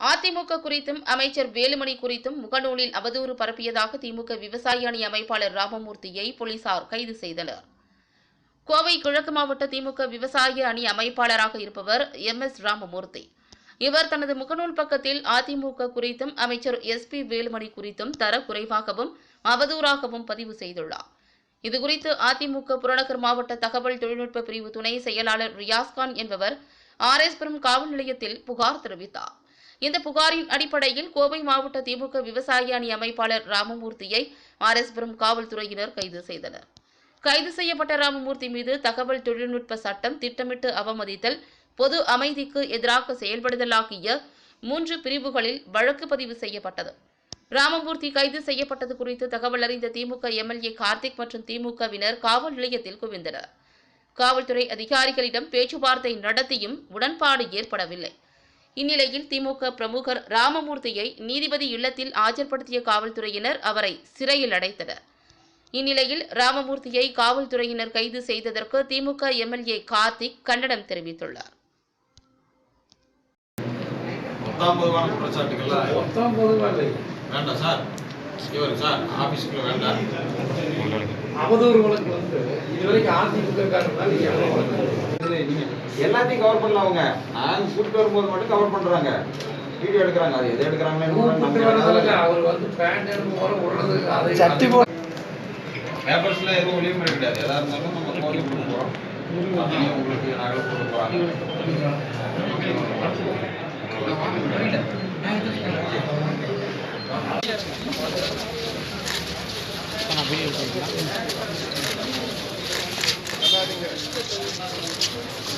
அதிமுக குறித்தும் அமைச்சர் வேலுமணி குறித்தும் முகநூலில் அவதூறு பரப்பியதாக திமுக விவசாய அணி அமைப்பாளர் ராமமூர்த்தியை போலீசார் கைது செய்தனர். கோவை கிழக்கு மாவட்ட திமுக விவசாய அணி அமைப்பாளராக இருப்பவர் எம் எஸ் ராமமூர்த்தி. இவர் தனது முகநூல் பக்கத்தில் அதிமுக குறித்தும் அமைச்சர் எஸ் பி வேலுமணி குறித்தும் தர குறைவாகவும் அவதூறாகவும் பதிவு செய்துள்ளார். இதுகுறித்து அதிமுக புறநகர் மாவட்ட தகவல் தொழில்நுட்ப பிரிவு துணை செயலாளர் ரியாஸ்கான் என்பவர் ஆர்எஸ்புரம் காவல் நிலையத்தில் புகார் தெரிவித்தார். இந்த புகாரின் அடிப்படையில் கோவை மாவட்ட திமுக விவசாய அணி அமைப்பாளர் ராமமூர்த்தியை ஆர்எஸ்புரம் காவல்துறையினர் கைது செய்தனர். கைது செய்யப்பட்ட ராமமூர்த்தி மீது தகவல் தொழில்நுட்ப சட்டம் திட்டமிட்டு அவமதித்தல் பொது அமைதிக்கு எதிராக செயல்படுதல் ஆகிய மூன்று பிரிவுகளில் வழக்கு பதிவு செய்யப்பட்டது. ராமமூர்த்தி கைது செய்யப்பட்டது குறித்து தகவல் அறிந்த திமுக எம்எல்ஏ கார்த்திக் மற்றும் திமுகவினர் காவல் நிலையத்தில் குவிந்தனர். காவல்துறை அதிகாரிகளிடம் பேச்சுவார்த்தை நடத்தியும் உடன்பாடு ஏற்படவில்லை. இந்நிலையில் திமுக பிரமுகர் ராமமூர்த்தியை நீதிபதி இல்லத்தில் ஆஜர்படுத்திய காவல்துறையினர் அவரை சிறையில் அடைத்தனர். இந்நிலையில் ராமமூர்த்தியை காவல்துறையினர் கைது செய்ததற்கு திமுக எம்எல்ஏ கார்த்திக் கண்டனம் தெரிவித்துள்ளார். வேண்டாம் சார். இவர் சார் ஆபீஸ்க்குள்ள வேண்டாம். அவதூறு வழக்கு வந்து இதுவரைக்கும் அதிமுக காரணம் எல்லாத்தையும் கவர் பண்ணல அவங்க. நாங்க கூட்டிட்டு வரும்போது மட்டும் கவர் பண்றாங்க. வீடியோ எடுக்கிறாங்க. அது எது கூப்பிட்டு வரதுல எடுக்கிறாங்க அவர் வந்து பேண்ட் சட்டி போ- பேப்பர்ஸ்ல எதுவும் ஒளிமுறை கிடையாது எதா இருந்தாலும் நம்ம கோரி கொடுக்க உங்களுக்கு நகல் கொடுக்க